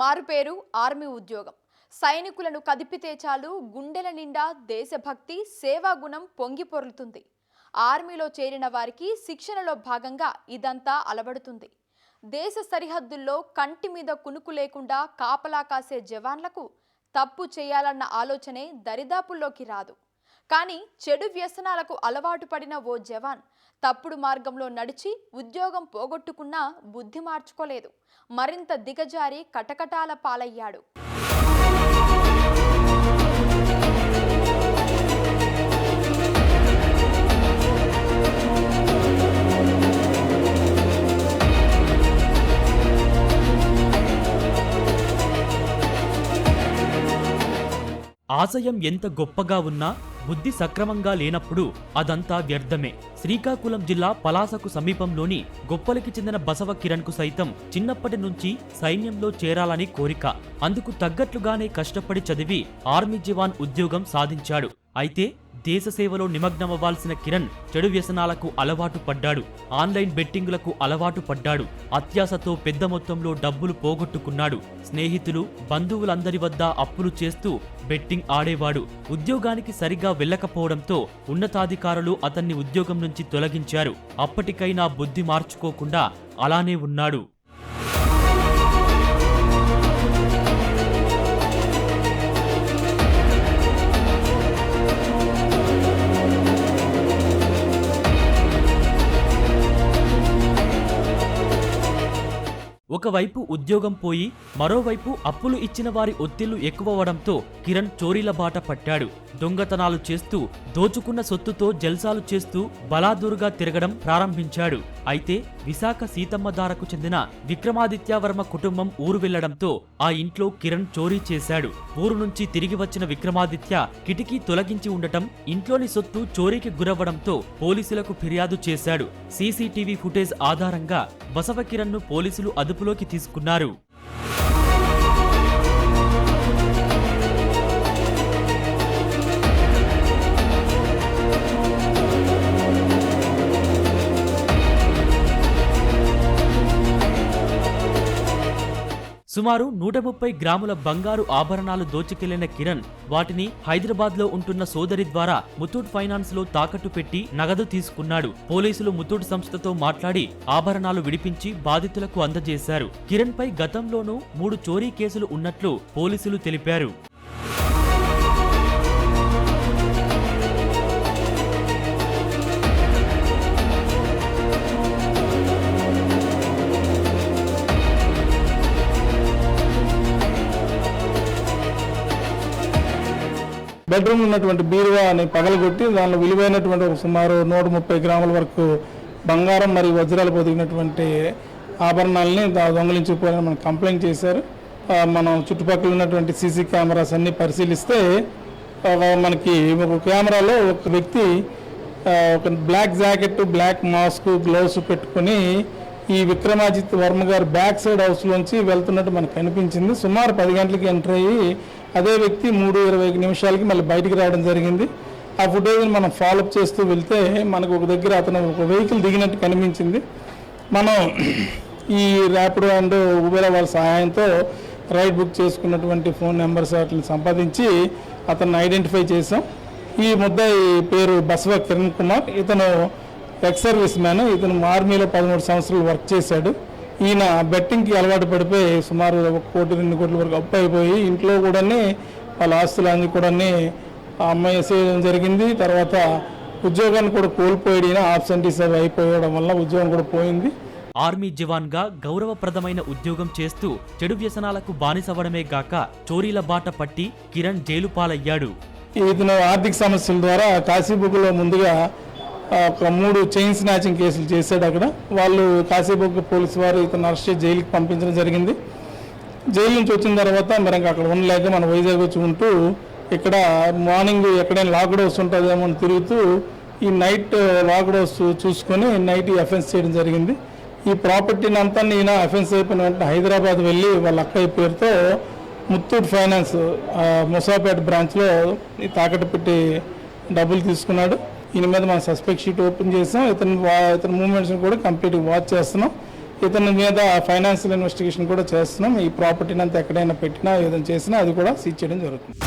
మారుపేరు ఆర్మీ ఉద్యోగం. సైనికులను కదిపితే చాలు గుండెల నిండా దేశభక్తి సేవా గుణం పొంగిపొర్లుతుంది ఆర్మీలో చేరిన వారికి శిక్షణలో భాగంగా ఇదంతా అలవడుతుంది. దేశ సరిహద్దుల్లో కంటి మీద కునుకు లేకుండా కాపలా కాసే జవాన్లకు తప్పు చేయాలన్న ఆలోచనే దరిదాపుల్లోకి రాదు. కానీ చెడు వ్యసనాలకు అలవాటు పడిన ఓ జవాన్ తప్పుడు మార్గంలో నడిచి ఉద్యోగం పోగొట్టుకున్నా బుద్ధి మార్చుకోలేదు. మరింత దిగజారి కటకటాల పాలయ్యాడు. ఆశయం ఎంత గొప్పగా ఉన్నా బుద్ధి సక్రమంగా లేనప్పుడు అదంతా వ్యర్థమే. శ్రీకాకుళం జిల్లా పలాసకు సమీపంలోని గొప్పలకి చెందిన బసవ కిరణ్కు సైతం చిన్నప్పటి నుంచి సైన్యంలో చేరాలని కోరిక. అందుకు తగ్గట్లుగానే కష్టపడి చదివి ఆర్మీ జవాన్ ఉద్యోగం సాధించాడు. అయితే దేశ సేవలో నిమగ్నమవ్వాల్సిన కిరణ్ చెడు వ్యసనాలకు అలవాటు పడ్డాడు. ఆన్లైన్ బెట్టింగులకు అలవాటు పడ్డాడు. అత్యాశతో పెద్ద మొత్తంలో డబ్బులు పోగొట్టుకున్నాడు. స్నేహితులు బంధువులందరి వద్ద అప్పులు చేస్తూ బెట్టింగ్ ఆడేవాడు. ఉద్యోగానికి సరిగా వెళ్ళకపోవడంతో ఉన్నతాధికారులు అతన్ని ఉద్యోగం నుంచి తొలగించారు. అప్పటికైనా బుద్ధి మార్చుకోకుండా అలానే ఉన్నాడు. ఒకవైపు ఉద్యోగం పోయి మరోవైపు అప్పులు ఇచ్చిన వారి ఒత్తిళ్ళు ఎక్కువవడంతో కిరణ్ చోరీల బాట పట్టాడు. దొంగతనాలు చేస్తూ దోచుకున్న సొత్తుతో జల్సాలు చేస్తూ బలాదూరుగా తిరగడం ప్రారంభించాడు. అయితే విశాఖ సీతమ్మధారకు చెందిన విక్రమాదిత్యవర్మ కుటుంబం ఊరు వెళ్ళడంతో ఆ ఇంట్లో కిరణ్ చోరీ చేశాడు. ఊరు నుంచి తిరిగి వచ్చిన విక్రమాదిత్య కిటికీ తొలగించి ఉండటం ఇంట్లోని సొత్తు చోరీకి గురవ్వడంతో పోలీసులకు ఫిర్యాదు చేశాడు. సీసీటీవీ ఫుటేజ్ ఆధారంగా బసవ కిరణ్ను పోలీసులు అదుపులోకి తీసుకున్నారు. సుమారు నూట ముప్పై గ్రాముల బంగారు ఆభరణాలు దోచుకెళ్ళిన కిరణ్ వాటిని హైదరాబాద్లో ఉంటున్న సోదరి ద్వారా ముతూట్ ఫైనాన్స్లో తాకట్టు పెట్టి నగదు తీసుకున్నాడు. పోలీసులు ముతూట్ సంస్థతో మాట్లాడి ఆభరణాలు విడిపించి బాధితులకు అందజేశారు. కిరణ్ పై గతంలోనూ మూడు చోరీ కేసులు ఉన్నట్లు పోలీసులు తెలిపారు. బెడ్రూమ్ ఉన్నటువంటి బీరువాని పగలగొట్టి దానిలో విలువైనటువంటి ఒక సుమారు నూట ముప్పై గ్రాముల వరకు బంగారం మరియు వజ్రాలు పొదిగినటువంటి ఆభరణాలని దా- మనం కంప్లైంట్ చేశారు. మనం చుట్టుపక్కల ఉన్నటువంటి సీసీ కెమెరాస్ అన్ని పరిశీలిస్తే మనకి ఒక కెమెరాలో ఒక వ్యక్తి ఒక black jacket black mask gloves పెట్టుకొని ఈ విక్రమాజిత్ వర్మ గారు బ్యాక్ సైడ్ హౌస్లోంచి వెళ్తున్నట్టు మనకు కనిపించింది. సుమారు పది గంటలకి ఎంటర్ అయ్యి అదే వ్యక్తి మూడు ఇరవై నిమిషాలకి మళ్ళీ బయటికి రావడం జరిగింది. ఆ ఫుటేజ్ని మనం ఫాలోఅప్ చేస్తూ వెళ్తే మనకు ఒక దగ్గర అతను ఒక వెహికల్ దిగినట్టు కనిపించింది. మనం ఈ ర్యాపిడో అండ్ ఉబేర్ వాళ్ళ సహాయంతో రైడ్ బుక్ చేసుకున్నటువంటి ఫోన్ నెంబర్స్ వాటిని సంపాదించి అతన్ని ఐడెంటిఫై చేసాం ఈ ముద్దాయి పేరు బసవ కిరణ్ కుమార్. ఇతను ఎక్స్ సర్వీస్ మ్యాన్ ఇతను ఆర్మీలో పదమూడు సంవత్సరాలు వర్క్ చేశాడు. ఈయన బెట్టింగ్కి అలవాటు పడిపోయి సుమారు ఒక కోటి రెండు కోట్ల వరకు అప్పు అయిపోయి ఇంట్లో కూడా వాళ్ళ ఆస్తులు అన్ని కూడా ఆ అమ్మాయి వేసేయడం జరిగింది. తర్వాత ఉద్యోగాన్ని కూడా కోల్పోయాడు ఈయన ఆబ్సెంటీస్ అవి అయిపోయడం వల్ల ఉద్యోగం కూడా పోయింది. ఆర్మీ జవాన్గా గౌరవప్రదమైన ఉద్యోగం చేస్తూ చెడు వ్యసనాలకు బానిసవడమే గాక చోరీల బాట పట్టి కిరణ్ జైలు పాలయ్యాడు. ఇతను ఆర్థిక సమస్యల ద్వారా కాశీబుక్లో ముందుగా ఒక మూడు చైన్ స్నాచింగ్ కేసులు చేశాడు అక్కడ. వాళ్ళు కాసేపు పోలీసు వారు ఇతను అరెస్ట్ చేసి జైలుకి పంపించడం జరిగింది. జైలు నుంచి వచ్చిన తర్వాత మరి ఇంకా అక్కడ ఉండలేక మన వైజాగ్ వచ్చి ఉంటూ ఇక్కడ మార్నింగ్ ఎక్కడైనా లాక్డ్ హౌస్ ఉంటుందేమో అని తిరుగుతూ ఈ నైట్ లాక్డ్ హౌస్ చూసుకొని నైట్ ఎఫెన్స్ చేయడం జరిగింది. ఈ ప్రాపర్టీని అంతా నేను అఫెన్స్ అయిపోయిన వెంటనే హైదరాబాద్ వెళ్ళి వాళ్ళ అక్కయ్య పేరుతో ముత్తూట్ ఫైనాన్స్ ముసాపేట బ్రాంచ్లో ఈ తాకట్టు పెట్టి డబ్బులు తీసుకున్నాడు. ఈయన మీద మనం సస్పెక్ట్ షీట్ ఓపెన్ చేసాం. ఇతను వా- ఇతని మూమెంట్స్ని కూడా కంప్లీట్గా వాచ్ చేస్తున్నాం. ఇతని మీద ఫైనాన్షియల్ ఇన్వెస్టిగేషన్ కూడా చేస్తున్నాం. ఈ ప్రాపర్టీని అంతా ఎక్కడైనా పెట్టినా ఏదైనా చేసినా అది కూడా సీజ్ చేయడం జరుగుతుంది.